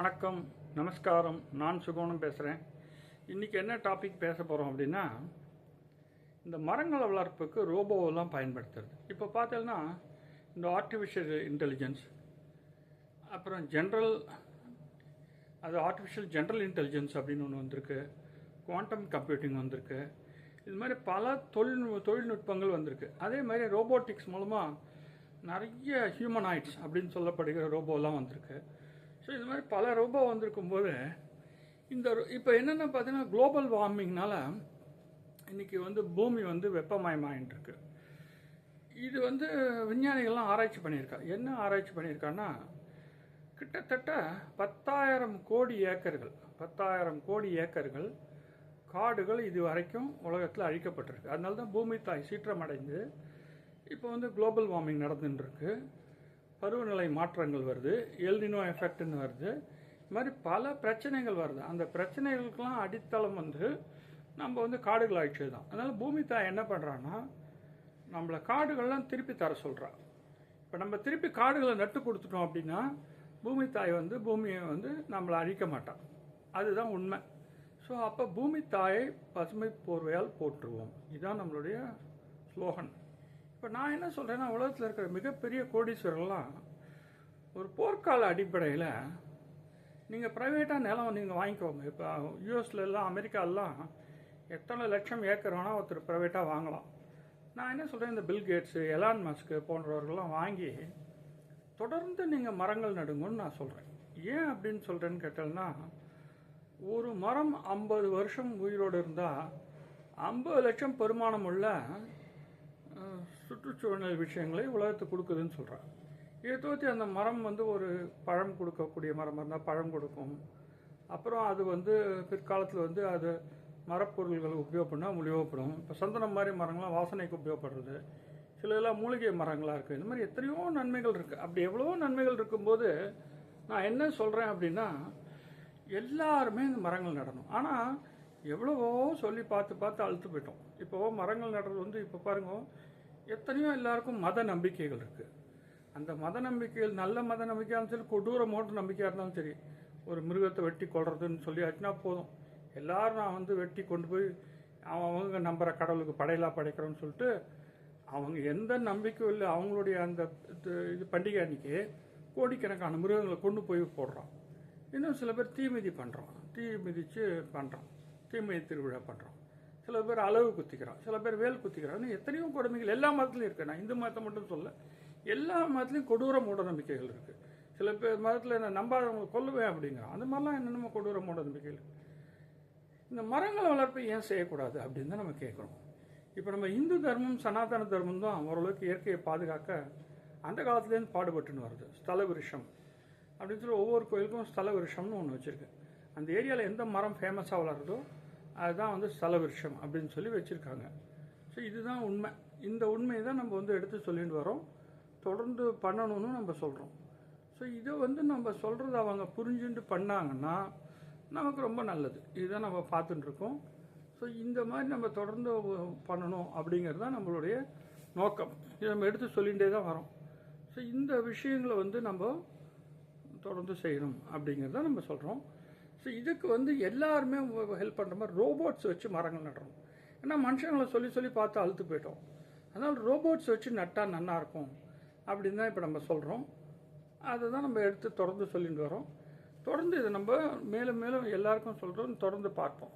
வணக்கம் நமஸ்காரம். நான் சுகோணம் பேசுகிறேன் இன்றைக்கி என்ன டாபிக் பேச போகிறோம் அப்படின்னா இந்த மரங்களை வளர்ப்புக்கு ரோபோவெல்லாம் பயன்படுத்துறது. இப்போ பார்த்தீங்கன்னா இந்த ஆர்டிஃபிஷியல் இன்டெலிஜென்ஸ் அப்புறம் ஜென்ரல் அது ஆர்டிஃபிஷியல் ஜென்ரல் இன்டெலிஜென்ஸ் அப்படின்னு ஒன்று வந்திருக்கு. குவாண்டம் கம்ப்யூட்டிங் வந்திருக்கு. இது மாதிரி பல தொழில் தொழில்நுட்பங்கள் வந்திருக்கு. அதே மாதிரி ரோபோட்டிக்ஸ் மூலமாக நிறைய ஹியூமனாய்ட்ஸ் அப்படின்னு சொல்லப்படுகிற ரோபோலாம் வந்திருக்கு. ஸோ இது மாதிரி பல ரோபோ வந்திருக்கும் போது இந்த இப்போ என்னென்ன பார்த்தீங்கன்னா குளோபல் வார்மிங்னால இன்னைக்கு வந்து பூமி வந்து வெப்பமயமாயின்ட்டுருக்கு இது வந்து விஞ்ஞானிகள்லாம் ஆராய்ச்சி பண்ணியிருக்கா என்ன ஆராய்ச்சி பண்ணியிருக்கான்னா கிட்டத்தட்ட பத்தாயிரம் கோடி ஏக்கர்கள் பத்தாயிரம் கோடி ஏக்கர்கள் காடுகள் இது வரைக்கும் உலகத்தில் அழிக்கப்பட்டிருக்கு. அதனால தான் பூமி தாய் சீற்றமடைந்து இப்போ வந்து குளோபல் வார்மிங் நடந்துட்டுருக்கு பருவநிலை மாற்றங்கள் வருது எல்டினோ எஃபெக்ட்னு வருது. இது மாதிரி பல பிரச்சனைகள் வருது. அந்த பிரச்சனைகளுக்கெல்லாம் அடித்தளம் வந்து நம்ம வந்து காடுகள் ஆயிடுச்சு தான் அதனால் பூமி தாய் என்ன பண்ணுறான்னா நம்மளை காடுகள்லாம் திருப்பி தர சொல்கிறா இப்போ நம்ம திருப்பி காடுகளை நட்டு கொடுத்துட்டோம் அப்படின்னா பூமி தாய் வந்து பூமியை வந்து நம்மளை அழிக்க மாட்டான் அதுதான் உண்மை. ஸோ அப்போ பூமி தாயை பசுமை போர்வையால் போற்றுவோம். இதுதான் நம்மளுடைய ஸ்லோகன். இப்போ நான் என்ன சொல்கிறேன்னா உலகத்தில் இருக்கிற மிகப்பெரிய கோடீஸ்வரர்லாம் ஒரு போர்க்கால அடிப்படையில் நீங்கள் ப்ரைவேட்டாக நிலம் நீங்கள் வாங்கிக்கோங்க. இப்போ யூஎஸ்ல அமெரிக்காலாம் அமெரிக்காலலாம் எத்தனை லட்சம் ஏக்கர் வேணால் ஒருத்தர் ப்ரைவேட்டாக வாங்கலாம். நான் என்ன சொல்கிறேன் இந்த பில் கேட்ஸு எலான் மஸ்க்கு போன்றவர்கள்லாம் வாங்கி தொடர்ந்து நீங்கள் மரங்கள் நடுங்கன்னு நான் சொல்கிறேன் ஏன் அப்படின்னு சொல்கிறேன்னு கேட்டேன்னா ஒரு மரம் ஐம்பது வருஷம் உயிரோடு இருந்தால் ஐம்பது லட்சம் பெருமானம் உள்ள சுற்றுச்சூழல் விஷயங்களை உலகத்துக்கு கொடுக்குதுன்னு சொல்கிறாங்க இதை தோற்றி அந்த மரம் வந்து ஒரு பழம் கொடுக்கக்கூடிய மரம் இருந்தால் பழம் கொடுக்கும். அப்புறம் அது வந்து பிற்காலத்தில் வந்து அது மரப்பொருள்கள் உபயோகப்படா உபயோகப்படும். இப்போ சந்தனம் மாதிரி மரங்கள்லாம் வாசனைக்கு உபயோகப்படுறது. சில இதெல்லாம் மூலிகை மரங்களாக இருக்குது இந்த மாதிரி எத்தனையோ நன்மைகள் இருக்குது அப்படி எவ்வளோ நன்மைகள் இருக்கும்போது நான் என்ன சொல்கிறேன் அப்படின்னா எல்லாருமே இந்த மரங்கள் நடணும். ஆனால் எவ்வளவோ சொல்லி பார்த்து பார்த்து அழுத்து போயிட்டோம். இப்போ மரங்கள் நடுறது வந்து இப்போ பாருங்க எத்தனையோ எல்லாருக்கும் மத நம்பிக்கைகள் இருக்குது அந்த மத நம்பிக்கைகள் நல்ல மத நம்பிக்கையாக இருந்தாலும் சரி கொடூர மோட்டர் நம்பிக்கையாக இருந்தாலும் சரி ஒரு மிருகத்தை வெட்டி கொள்றதுன்னு சொல்லி ஆச்சுன்னா போதும். எல்லாரும் நான் வந்து வெட்டி கொண்டு போய் அவங்க நம்புற கடவுளுக்கு படையலாக படைக்கிறோன்னு சொல்லிட்டு அவங்க எந்த நம்பிக்கையும் இல்லை. அவங்களுடைய அந்த இது- இது பண்டிகை அன்னைக்கு கோடிக்கணக்கான மிருகங்களை கொண்டு போய் போடுறான் இன்னும் சில பேர் தீமிதி பண்ணுறோம் தீ மிதித்து பண்ணுறோம் தீமிதி திருவிழா பண்ணுறோம் சில பேர் அளவு குத்திக்கிறான் சில பேர் வேல் குத்திக்கிறான். எத்தனையோ கொடுமைகள் எல்லா மதத்துலையும் இருக்கு. நான் இந்து மதத்தை மட்டும் சொல்ல எல்லா மதத்துலையும் கொடூர மூட நம்பிக்கைகள் இருக்கு. சில பேர் மதத்தில் நான் நம்பாதவங்க கொல்லுவேன் அப்படிங்கிறான் அந்த மாதிரிலாம் என்னென்னமோ கொடூர மூட நம்பிக்கைகள் இந்த மரங்களை வளர்ப்பை ஏன் செய்யக்கூடாது அப்படின்னு தான் நம்ம கேட்குறோம். இப்போ நம்ம இந்து தர்மம் சனாதன தர்மம் தான் ஓரளவுக்கு இயற்கையை பாதுகாக்க அந்த காலத்துலேருந்து பாடுபட்டுன்னு வருது. ஸ்தல விருஷம் அப்படின்னு சொல்லி ஒவ்வொரு கோயிலுக்கும் ஸ்தல விருஷம்னு ஒன்று வச்சுருக்கு. அந்த ஏரியாவில் எந்த மரம் ஃபேமஸாக வளருதோ அதுதான் வந்து சலவிருஷம் அப்படின்னு சொல்லி வச்சுருக்காங்க. ஸோ இதுதான் உண்மை. இந்த உண்மையை தான் நம்ம வந்து எடுத்து சொல்லிட்டு வரோம். தொடர்ந்து பண்ணணும்னு நம்ம சொல்கிறோம் ஸோ இதை வந்து நம்ம சொல்கிறத அவங்க புரிஞ்சுட்டு பண்ணாங்கன்னா நமக்கு ரொம்ப நல்லது. இதுதான் நம்ம பார்த்துட்டுருக்கோம் ஸோ இந்த மாதிரி நம்ம தொடர்ந்து பண்ணணும் அப்படிங்கிறது தான் நம்மளுடைய நோக்கம். இதை நம்ம எடுத்து சொல்லிகிட்டே தான் வரோம். ஸோ இந்த விஷயங்களை வந்து நம்ம தொடர்ந்து செய்யணும் அப்படிங்கிறத நம்ம சொல்கிறோம் ஸோ இதுக்கு வந்து எல்லாருமே ஹெல்ப் பண்ணுற மாதிரி ரோபோட்ஸ் வச்சு மரங்கள் நடுறோம். ஏன்னா மனுஷங்களை சொல்லி சொல்லி பார்த்து அழுத்து போயிட்டோம். அதனால் ரோபோட்ஸ் வச்சு நட்டால் நல்லாயிருக்கும் அப்படின்னு தான் இப்போ நம்ம சொல்கிறோம் அதை தான் நம்ம எடுத்து தொடர்ந்து சொல்லிட்டு வரோம். தொடர்ந்து இதை நம்ம மேலும் மேலும் எல்லாருக்கும் சொல்கிறோம் தொடர்ந்து பார்ப்போம்.